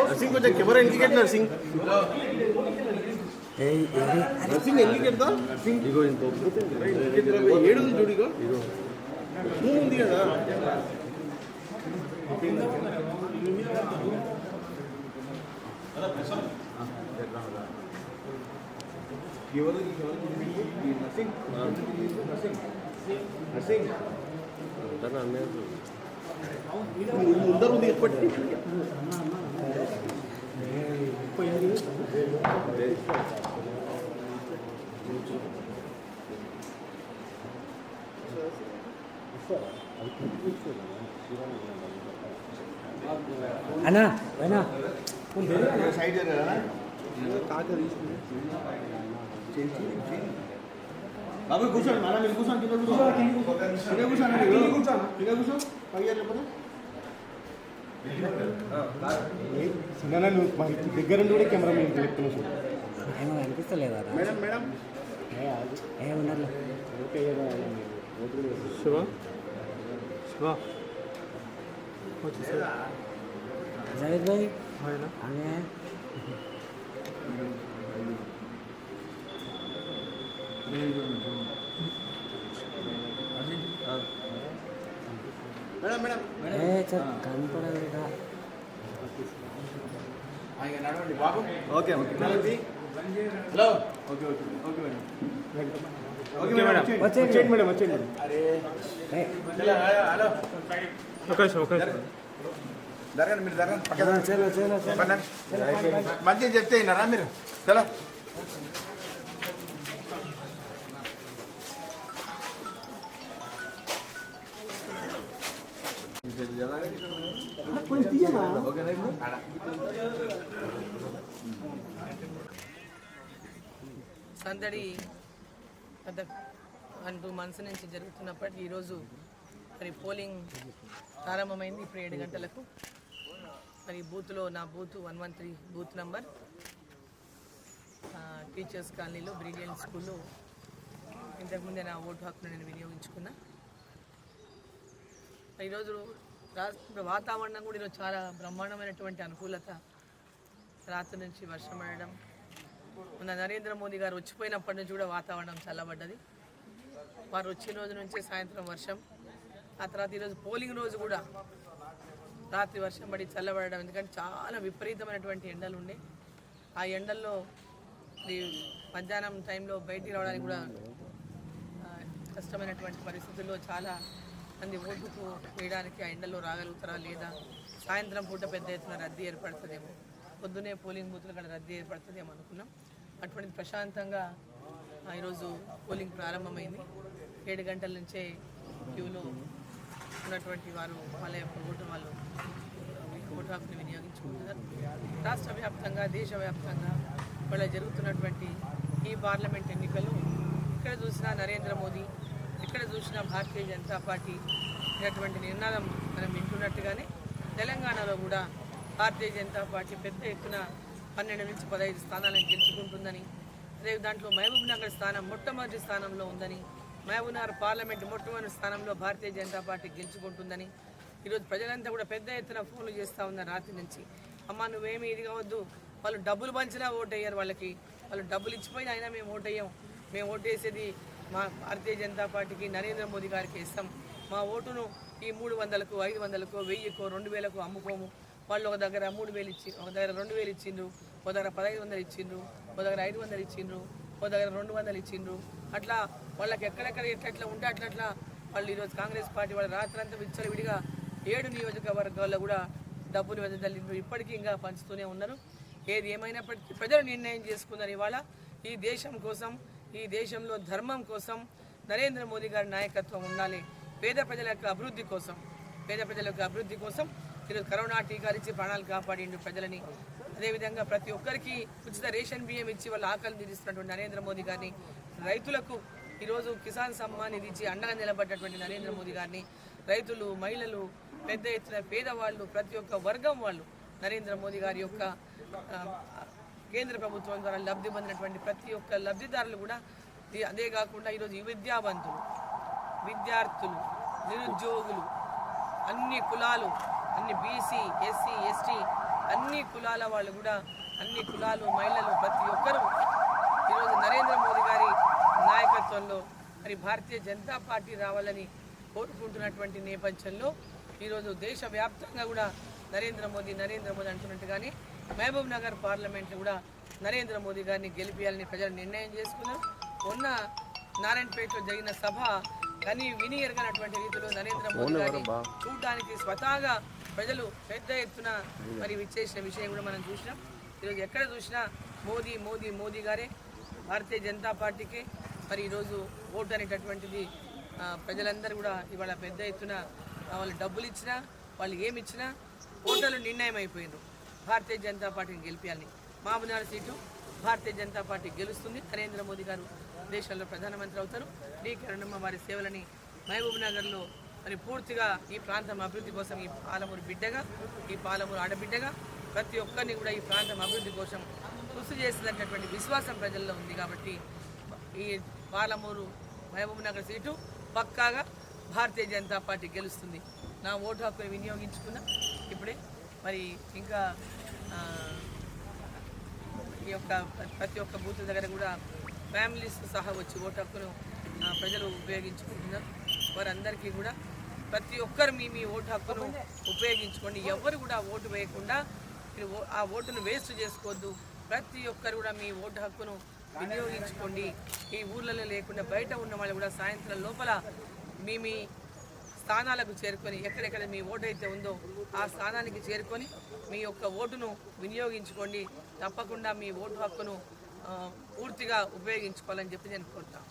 Nursing కొంచెం camera indicate Narsing Narsing indicate Narsing ఏడు ఉంది చూడు ఇగో. మూడు ఉంది కదా. ఎవరు? నర్సింగ్ నర్సింగ్ నర్సింగ్ ముందర ఉంది ఎప్పటి అన్నా అయినా సైడ్ జరగరా? బాబు కూర్చోండి మళ్ళీ మీరు కూర్చోండి కింద కూర్చోండి కింద కూర్చోండి కింద కూర్చోండి కింద కూర్చో పైగా చెప్పదు సినిమా నువ్వు మా దగ్గర నుండి కూడా కెమెరా మీద చెప్తున్నావు చూడు ఏమో అనిపిస్తలేదా మేడం మేడం ఏమన్నారు ఓకే కదా శివ శివ జావేద్ భాయ్ ఆయన అనే నడవండి బాబు okay okay hello okay okay okay madam okay madam వచ్చేయండి. మేడం వచ్చేయండి అరే హలో ఒక నిమిషం జరగండి మీరు జరగండి పక్కన. మంచిగా చెప్తే విన్నారా మీరు చలో సందడి పెద్ద వన్ టూ మంత్స్ నుంచి జరుగుతున్నప్పటికీ ఈరోజు మరి పోలింగ్ ప్రారంభమైంది. ఇప్పుడు ఏడు గంటలకు. మరి బూత్లో నా booth one one three booth number. Teachers కాలనీలో బ్రిలియన్ స్కూల్లో ఇంతకుముందే నా ఓటు హక్కును నేను వినియోగించుకున్నా. ఈరోజు రాష్ట్ర వాతావరణం కూడా ఈరోజు చాలా బ్రహ్మాండమైనటువంటి అనుకూలత. రాత్రి నుంచి వర్షం పడడం. మన నరేంద్ర మోదీ గారు వచ్చిపోయినప్పటి నుంచి కూడా వాతావరణం చల్లబడ్డది. వారు వచ్చిన రోజు నుంచే సాయంత్రం వర్షం. ఆ తర్వాత ఈరోజు పోలింగ్ రోజు కూడా రాత్రి వర్షం పడి చల్లబడడం. ఎందుకంటే చాలా విపరీతమైనటువంటి ఎండలు ఉండే. ఆ ఎండల్లో ఈ మధ్యాహ్నం టైంలో బయటికి రావడానికి కూడా కష్టమైనటువంటి పరిస్థితుల్లో చాలా మంది ఓటుకు వేయడానికి ఆ ఎండలో రాగలుగుతారా లేదా? సాయంత్రం పూట పెద్ద ఎత్తున రద్దీ ఏర్పడుతుందేమో. పొద్దునే పోలింగ్ బూత్లు కూడా రద్దీ ఏర్పడుతుందేమో అనుకున్నాం. అటువంటి ప్రశాంతంగా ఈరోజు పోలింగ్ ప్రారంభమైంది. ఏడు గంటల నుంచే క్యూలో ఉన్నటువంటి వారు వాళ్ళ యొక్క ఓటు వాళ్ళు ఓటు హక్కుని వినియోగించుకుంటున్నారు. రాష్ట్ర వ్యాప్తంగా దేశవ్యాప్తంగా వాళ్ళ జరుగుతున్నటువంటి ఈ పార్లమెంట్ ఎన్నికలు ఇక్కడ చూసినా నరేంద్ర మోదీ చూసినా భారతీయ జనతా పార్టీ ఇటువంటి నినాదం మనం వింటున్నట్టుగానే తెలంగాణలో కూడా భారతీయ జనతా పార్టీ పెద్ద ఎత్తున పన్నెండు నుంచి పదహైదు స్థానాలను గెలుచుకుంటుందని అదే దాంట్లో మహబూబ్నగర్ స్థానం మొట్టమొదటి స్థానంలో ఉందని మహబూబ్నగర్ పార్లమెంట్ మొట్టమొదటి స్థానంలో భారతీయ జనతా పార్టీ గెలుచుకుంటుందని ఈరోజు ప్రజలంతా కూడా పెద్ద ఎత్తున ఫోన్లు చేస్తూ ఉన్నారు రాత్రి నుంచి. అమ్మ నువ్వేమి ఇది కావద్దు. వాళ్ళు డబ్బులు పంచినా ఓటు అయ్యారు వాళ్ళకి. వాళ్ళు డబ్బులు ఇచ్చిపోయినా అయినా మేము ఓటు వేయం మేము ఓటు వేసేది మా భారతీయ జనతా పార్టీకి నరేంద్ర మోదీ గారికి ఇస్తాం. మా ఓటును ఈ మూడు వందలకు ఐదు వందలకు వెయ్యికో రెండు వేలకు అమ్ముకోము. వాళ్ళు ఒక దగ్గర మూడు వేలు ఇచ్చి ఒక దగ్గర రెండు వేలు ఇచ్చిండ్రు ఒక దగ్గర పదహైదు వందలు ఇచ్చిండ్రు ఒక దగ్గర ఐదు వందలు ఇచ్చిండ్రు ఒక దగ్గర రెండు వందలు ఇచ్చిండ్రు. అట్లా వాళ్ళకి ఎక్కడెక్కడ ఎట్లా ఉంటే అట్లా వాళ్ళు ఈరోజు కాంగ్రెస్ పార్టీ వాళ్ళు రాత్రంతా విచ్చలు విడిగా ఏడు నియోజకవర్గాల్లో కూడా డబ్బులు వెదజల్లిండ్రు. ఇప్పటికీ ఇంకా పంచుతూనే ఉన్నారు. ఏది ఏమైనప్పటికీ ప్రజలు నిర్ణయం చేసుకున్నారు ఇవాళ ఈ దేశం కోసం ఈ దేశంలో ధర్మం కోసం నరేంద్ర మోదీ గారి నాయకత్వం ఉండాలి. పేద ప్రజల యొక్క అభివృద్ధి కోసం పేద ప్రజల యొక్క అభివృద్ధి కోసం ఈరోజు కరోనా టీకాలు ఇచ్చి ప్రాణాలు కాపాడిండు ప్రజలని. అదేవిధంగా ప్రతి ఒక్కరికి ఉచిత రేషన్ బియ్యం ఇచ్చి వాళ్ళ ఆకలి తీరుస్తున్నటువంటి నరేంద్ర మోదీ గారిని రైతులకు ఈరోజు కిసాన్ సమ్మాన్ ఇది ఇచ్చి అండగా నిలబడ్డటువంటి నరేంద్ర మోదీ గారిని రైతులు మహిళలు పెద్ద ఎత్తున పేదవాళ్ళు ప్రతి ఒక్క వర్గం వాళ్ళు నరేంద్ర మోదీ గారి యొక్క కేంద్ర ప్రభుత్వం ద్వారా లబ్ధి పొందినటువంటి ప్రతి ఒక్క లబ్ధిదారులు కూడా అదే కాకుండా ఈరోజు ఈ విద్యావంతులు విద్యార్థులు నిరుద్యోగులు అన్ని కులాలు అన్ని బీసీ ఎస్సీ ఎస్టీ అన్ని కులాల వాళ్ళు కూడా అన్ని కులాలు మహిళలు ప్రతి ఒక్కరూ ఈరోజు నరేంద్ర మోదీ గారి నాయకత్వంలో మరి భారతీయ జనతా పార్టీ రావాలని కోరుకుంటున్నటువంటి నేపథ్యంలో ఈరోజు దేశవ్యాప్తంగా కూడా నరేంద్ర మోదీ నరేంద్ర మోదీ అంటున్నట్టుగానే మహబూబ్ నగర్ పార్లమెంట్లో కూడా నరేంద్ర మోదీ గారిని గెలిపించాలని ప్రజలు నిర్ణయం చేసుకున్నారు. మొన్న నారాయణపేటలో జరిగిన సభ కని విని ఎరగనటువంటి రీతిలో నరేంద్ర మోదీ గారిని చూడడానికి స్వతహాగా ప్రజలు పెద్ద ఎత్తున మరి విచ్చేసిన విషయం కూడా మనం చూసినాం. ఈరోజు ఎక్కడ చూసినా మోదీ మోదీ మోదీ గారే భారతీయ జనతా పార్టీకి మరి ఈరోజు ఓటు అనేటటువంటిది ప్రజలందరూ కూడా ఇవాళ పెద్ద ఎత్తున వాళ్ళు డబ్బులు ఇచ్చినా వాళ్ళు ఏమి ఇచ్చినా ఓటర్లు నిర్ణయం అయిపోయిండ్రు భారతీయ జనతా పార్టీని గెలిపించాలని మహబూబ్నగర్ సీటు భారతీయ జనతా పార్టీ గెలుస్తుంది. నరేంద్ర మోదీ గారు దేశంలో ప్రధానమంత్రి అవుతారు. డి కిరణమ్మ వారి సేవలని మహబూబ్ నగర్లో మరి పూర్తిగా ఈ ప్రాంతం అభివృద్ధి కోసం ఈ పాలమూరు బిడ్డగా ఈ పాలమూరు ఆడబిడ్డగా ప్రతి ఒక్కరిని కూడా ఈ ప్రాంతం అభివృద్ధి కోసం కృషి చేసినటువంటి విశ్వాసం ప్రజల్లో ఉంది కాబట్టి ఈ పాలమూరు మహబూబ్ నగర్ సీటు పక్కాగా భారతీయ జనతా పార్టీ గెలుస్తుంది. నా ఓటు హక్కును వినియోగించుకున్న మరి ఇంకా ఈ యొక్క ప్రతి ఒక్క బూత్ దగ్గర కూడా ఫ్యామిలీస్ సహా వచ్చి ఓటు హక్కును ప్రజలు ఉపయోగించుకుంటున్నారు. వారందరికీ కూడా ప్రతి ఒక్కరు మీ మీ ఓటు హక్కును ఉపయోగించుకోండి. ఎవరు కూడా ఓటు వేయకుండా ఆ ఓటును వేస్ట్ చేసుకోవద్దు. ప్రతి ఒక్కరు కూడా మీ ఓటు హక్కును వినియోగించుకోండి. ఈ ఊర్లలో లేకుండా బయట ఉన్న వాళ్ళు కూడా సాయంత్రం లోపల మీ మీ స్థానాలకు చేరుకొని ఎక్కడెక్కడ మీ ఓటు అయితే ఉందో ఆ స్థానానికి చేరుకొని మీ యొక్క ఓటును వినియోగించుకోండి. తప్పకుండా మీ ఓటు హక్కును పూర్తిగా ఉపయోగించుకోవాలని చెప్పి నేను కోరుతాను